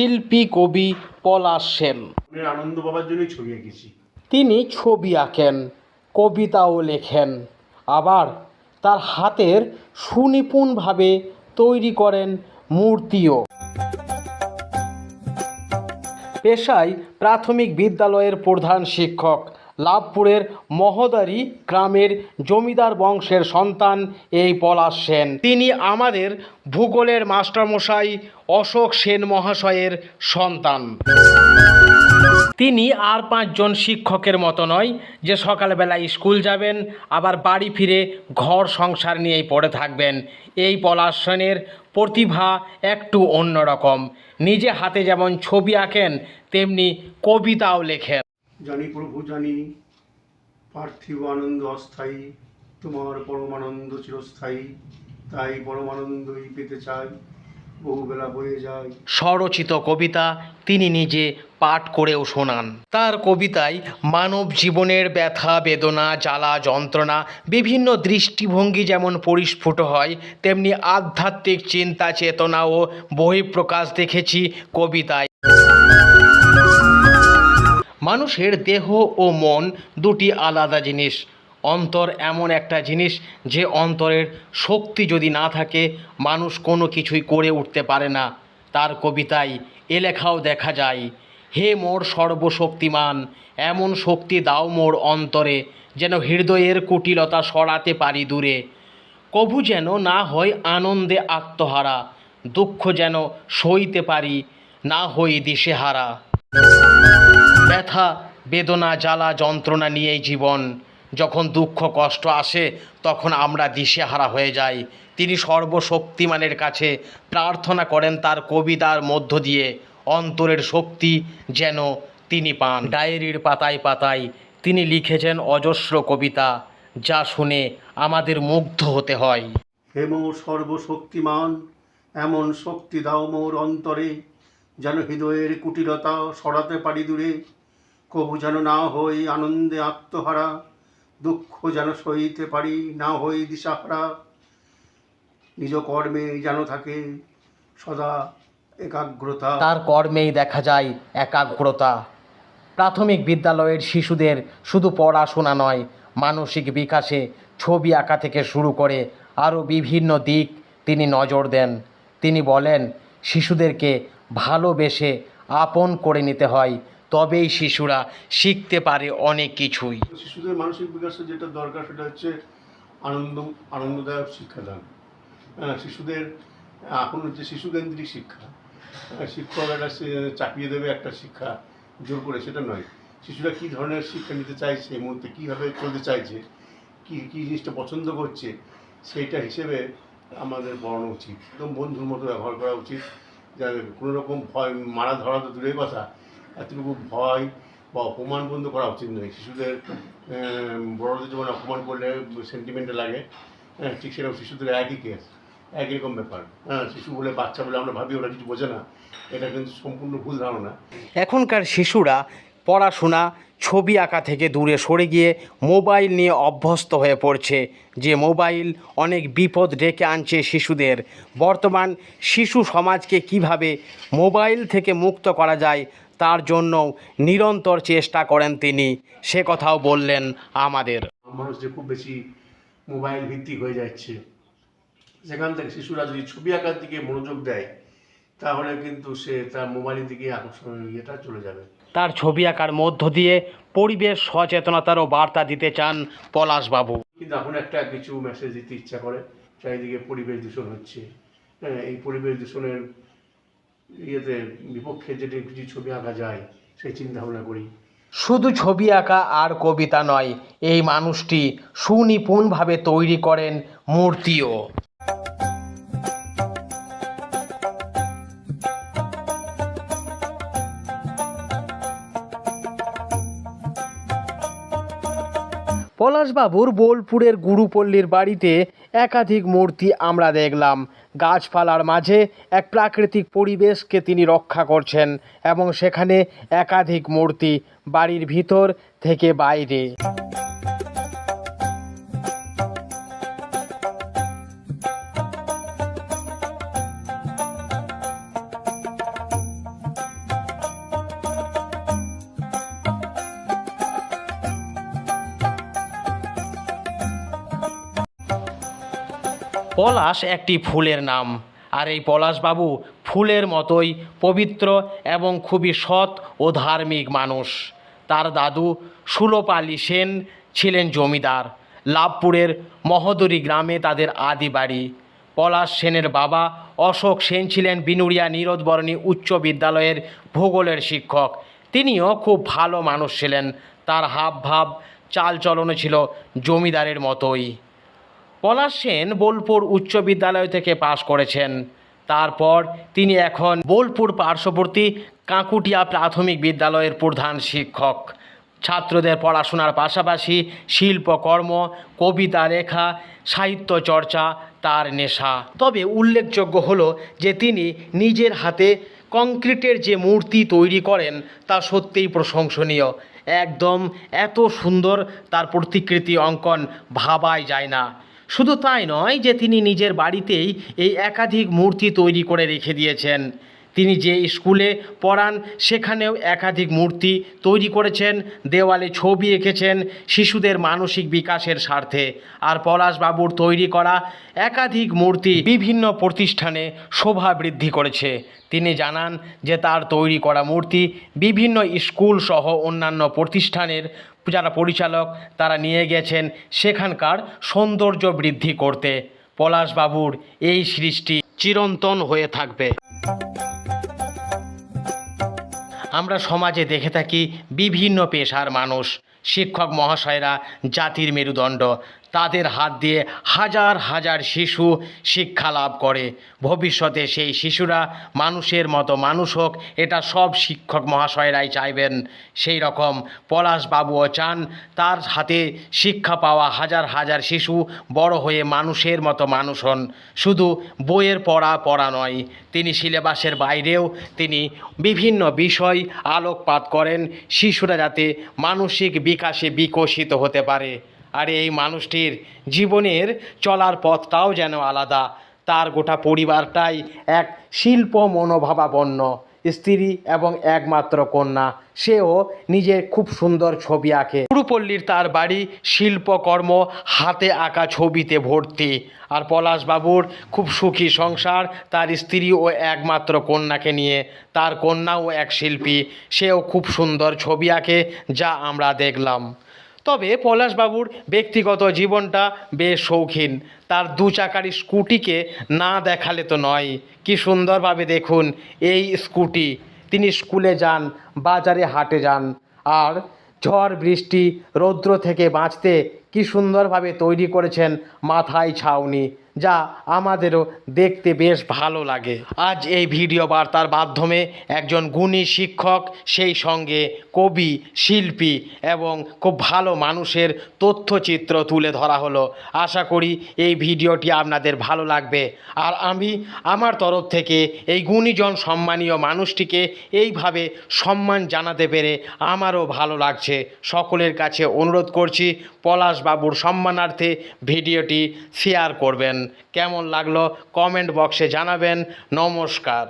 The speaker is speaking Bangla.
শিল্পী কবি পলাশ সেন। আনন্দ বাবার জন্য ছবি এঁকেছি। তিনি ছবি আঁকেন কবিতাও লেখেন আবার তার হাতের সুনিপুণভাবে তৈরি করেন মূর্তিও। পেশায় প্রাথমিক বিদ্যালয়ের প্রধান শিক্ষক লাভপুরের মহদারি গ্রামের জমিদার বংশের সন্তান এই পলাশ সেন। তিনি আমাদের ভূগোলের মাস্টারমশাই অশোক সেন মহাশয়ের সন্তান। তিনি আর পাঁচজন শিক্ষকের মতো নয়, যে সকালবেলায় স্কুল যাবেন, আবার বাড়ি ফিরে ঘর সংসার নিয়েই পড়ে থাকবেন। এই পলাশ সেনের প্রতিভা একটু অন্যরকম। নিজে হাতে যেমন ছবি আঁকেন, তেমনি কবিতাও লেখেন। জানি প্রভু, জানি। পার্থিব আনন্দ অস্থায়ী, তোমার পরমানন্দ চিরস্থায়ী। তাই পরমানন্দই পেতে চাই, বহুবেলা বয়ে যায় স্বরচিত কবিতা তিনি নিজে পাঠ করেও শোনান। তার কবিতায় মানব জীবনের ব্যথা, বেদনা, জ্বালা, যন্ত্রণা, বিভিন্ন দৃষ্টিভঙ্গি যেমন পরিস্ফুট হয়, তেমনি আধ্যাত্মিক চিন্তা, চেতনা ও বহিঃপ্রকাশ দেখেছি কবিতায়। মানুষের দেহ ও মন দুটি আলাদা জিনিস। অন্তর এমন একটা জিনিস যে অন্তরের শক্তি যদি না থাকে, মানুষ কোনো কিছুই করে উঠতে পারে না। তার কবিতায় এ লেখাও দেখা যায়, হে মোর সর্বশক্তিমান, এমন শক্তি দাও মোর অন্তরে, যেন হৃদয়ের কুটিলতা সরাতে পারি দূরে। কভু যেন না হয় আনন্দে আত্মহারা, দুঃখ যেন সইতে পারি, না হই দিশেহারা। ব্যথা, বেদনা, জ্বালা, যন্ত্রণা নিয়েই জীবন। যখন দুঃখ, কষ্ট আসে, তখন আমরা দিশেহারা হয়ে যাই। তিনি সর্বশক্তিমানের কাছে প্রার্থনা করেন তার কবিতার মধ্য দিয়ে। অন্তরের শক্তি যেন তিনি পান। ডায়েরির পাতায় পাতায় তিনি লিখেছেন অজস্র কবিতা, যা শুনে আমাদের মুগ্ধ হতে হয়। হে মোর সর্বশক্তিমান, এমন শক্তি দাও মোর অন্তরে, যেন হৃদয়ের কুটিলতা সরাতে পারি দূরে। কবু যেন না হই আনন্দে আত্মহারা, দুঃখ যেন সইতে পারি, না হই দিশাহারা। নিজ কর্মে যেন থাকে সদা একাগ্রতা। তার কর্মেই দেখা যায় একাগ্রতা। প্রাথমিক বিদ্যালয়ের শিশুদের শুধু পড়াশোনা নয়, মানসিক বিকাশে ছবি আঁকা থেকে শুরু করে আরও বিভিন্ন দিক তিনি নজর দেন। তিনি বলেন, শিশুদেরকে ভালোবেসে আপন করে নিতে হয় তবেই শিশুরা শিখতে পারে অনেক কিছুই। শিশুদের মানসিক বিকাশে যেটা দরকার সেটা হচ্ছে আনন্দ আনন্দদায়ক শিক্ষাদান। হ্যাঁ, শিশুদের এখন হচ্ছে শিশুকেন্দ্রিক শিক্ষা। হ্যাঁ, শিক্ষক একটা চাপিয়ে দেবে একটা শিক্ষা জোর করে সেটা নয়। শিশুরা কী ধরনের শিক্ষা নিতে চাইছে এই মুহূর্তে কীভাবে চলতে চাইছে কী কী জিনিসটা পছন্দ করছে সেইটা হিসেবে আমাদের পড়ানো উচিত। একদম বন্ধুর মতো ব্যবহার করা উচিত। যাতে কোনো রকম ভয় মারা ধরা তো দূরের কথা এতটুকু ভয় বা অপমান বন্ধ করা উচিত নয়। শিশুদের বড়দের যেমন অপমান করলে সেন্টিমেন্টে লাগে। হ্যাঁ ঠিক সেরকম শিশুদের একই কেস একই রকম ব্যাপার। হ্যাঁ শিশু বলে বাচ্চা বলে আমরা ভাবি, ওরা কিছু বোঝে না। এটা কিন্তু সম্পূর্ণ ভুল ধারণা। এখনকার শিশুরা পড়াশোনা, ছবি আঁকা থেকে দূরে সরে গিয়ে মোবাইল নিয়ে অভ্যস্ত হয়ে পড়ছে। যে মোবাইল অনেক বিপদ ডেকে আনছে শিশুদের। বর্তমান শিশু সমাজকে কীভাবে মোবাইল থেকে মুক্ত করা যায় তার জন্য নিরন্তর চেষ্টা করেন তিনি। সে কথাও বললেন আমাদের। মানুষ যে খুব বেশি মোবাইল ভিত্তিক হয়ে যাচ্ছে সেখান থেকে শিশুরা যদি ছবি আঁকার দিকে মনোযোগ দেয় তাহলে কিন্তু সে তার মোবাইলের দিকে আকর্ষণ ইয়েটা চলে যাবে। তার ছবি আঁকার মধ্য দিয়ে পরিবেশ সচেতনতারও বার্তা দিতে চান পলাশবাবু। কিন্তু এখন একটা কিছু মেসেজ দিতে ইচ্ছা করে চারিদিকে পরিবেশ দূষণ হচ্ছে। হ্যাঁ এই পরিবেশ দূষণের ইয়েতে বিপক্ষে যদি কিছু ছবি আঁকা যায়, সেই চিন্তা ভাবনা করি। শুধু ছবি আঁকা আর কবিতা নয়, এই মানুষটি সুনিপুণভাবে তৈরি করেন মূর্তিও। পলাশবাবুর বোলপুরের গুরুপল্লীর বাড়িতে একাধিক মূর্তি আমরা দেখলাম। গাছপালার মাঝে এক প্রাকৃতিক পরিবেশকে তিনি রক্ষা করছেন এবং সেখানে একাধিক মূর্তি বাড়ির ভিতর থেকে বাইরে। পলাশ একটি ফুলের নাম। আর এই পলাশবাবু ফুলের মতোই পবিত্র এবং খুবই সৎ ও ধার্মিক মানুষ। তার দাদু সুলোপালি সেন ছিলেন জমিদার। লাভপুরের মহদরি গ্রামে তাদের আদি বাড়ি। পলাশ সেনের বাবা অশোক সেন ছিলেন বিনুরিয়া নীরদবরণী উচ্চ বিদ্যালয়ের ভূগোলের শিক্ষক। তিনিও খুব ভালো মানুষ ছিলেন। তার হাব ভাব চালচলনও ছিল জমিদারের মতোই। পলাশ সেন বোলপুর উচ্চ বিদ্যালয় থেকে পাশ করেছেন। তারপর তিনি এখন বোলপুর পার্শ্ববর্তী কাঁকুটিয়া প্রাথমিক বিদ্যালয়ের প্রধান শিক্ষক। ছাত্রদের পড়াশোনার পাশাপাশি শিল্পকর্ম, কবিতা লেখা, সাহিত্য চর্চা তার নেশা। তবে উল্লেখযোগ্য হলো যে তিনি নিজের হাতে কংক্রিটের যে মূর্তি তৈরি করেন তা সত্যিই প্রশংসনীয়। একদম এত সুন্দর তার প্রতিকৃতি অঙ্কন ভাবাই যায় না। শুধু তাই নয় যে তিনি নিজের বাড়িতেই এই একাধিক মূর্তি তৈরি করে রেখে দিয়েছেন। তিনি যে স্কুলে পড়ান, সেখানেও একাধিক মূর্তি তৈরি করেছেন, দেওয়ালে ছবি এঁকেছেন, শিশুদের মানসিক বিকাশের স্বার্থে। আর পলাশবাবুর তৈরি করা একাধিক মূর্তি বিভিন্ন প্রতিষ্ঠানে শোভা বৃদ্ধি করেছে। তিনি জানান যে তার তৈরি করা মূর্তি বিভিন্ন স্কুল সহ অন্যান্য প্রতিষ্ঠানের যারা পরিচালক, তারা নিয়ে গেছেন সেখানকার সৌন্দর্য বৃদ্ধি করতে। পলাশবাবুর এই সৃষ্টি চিরন্তন হয়ে থাকবে। আমরা সমাজে দেখে থাকি বিভিন্ন পেশার মানুষ। শিক্ষক মহাশয়রা জাতির মেরুদণ্ড তাদের হাত দিয়ে হাজার হাজার শিশু শিক্ষা লাভ করে। ভবিষ্যতে সেই শিশুরা মানুষের মতো মানুষ হোক, এটা সব শিক্ষক মহাশয়রাই চাইবেন। সেই রকম পলাশবাবুও চান, তার হাতে শিক্ষা পাওয়া হাজার হাজার শিশু বড় হয়ে মানুষের মতো মানুষ হন। শুধু বইয়ের পড়া পড়া নয়, তিনি সিলেবাসের বাইরেও তিনি বিভিন্ন বিষয় আলোকপাত করেন। শিশুরা যাতে মানসিক বিকাশে বিকশিত হতে পারে। আর এই মানুষটির জীবনের চলার পথটাও যেন আলাদা। তার গোটা পরিবারটাই এক শিল্প মনোভাবাপন্ন স্ত্রী এবং একমাত্র কন্যা। সেও নিজের খুব সুন্দর ছবি আঁকে। পুরুপল্লীর তার বাড়ি শিল্পকর্ম, হাতে আঁকা ছবিতে ভর্তি। আর পলাশবাবুর খুব সুখী সংসার তার স্ত্রী ও একমাত্র কন্যাকে নিয়ে। তার কন্যাও এক শিল্পী, সেও খুব সুন্দর ছবি আঁকে, যা আমরা দেখলাম। তবে পলাশবাবুর ব্যক্তিগত জীবনটা বেশ শৌখিন। তার দু চাকার স্কুটিকে না দেখালে তো নয়। কি সুন্দরভাবে দেখুন এই স্কুটি। তিনি স্কুলে যান, বাজারে হাটে যান। আর ঝড়, বৃষ্টি, রৌদ্র থেকে বাঁচতে কি সুন্দরভাবে তৈরি করেছেন মাথায় ছাউনি। যা আমাদেরও দেখতে বেশ ভালো লাগে। আজ এই ভিডিও বার্তার মাধ্যমে একজন গুণী শিক্ষক, সেই সঙ্গে কবি, শিল্পী এবং খুব ভালো মানুষের তথ্যচিত্র তুলে ধরা হলো। আশা করি এই ভিডিওটি আপনাদের ভালো লাগবে। আর আমি আমার তরফ থেকে এই গুণীজন সম্মানীয় মানুষটিকে এইভাবে সম্মান জানাতে পেরে আমারও ভালো লাগছে। সকলের কাছে অনুরোধ করছি পলাশবাবুর সম্মানার্থে ভিডিওটি শেয়ার করবেন। কেমন লাগল কমেন্ট বক্সে জানাবেন। নমস্কার।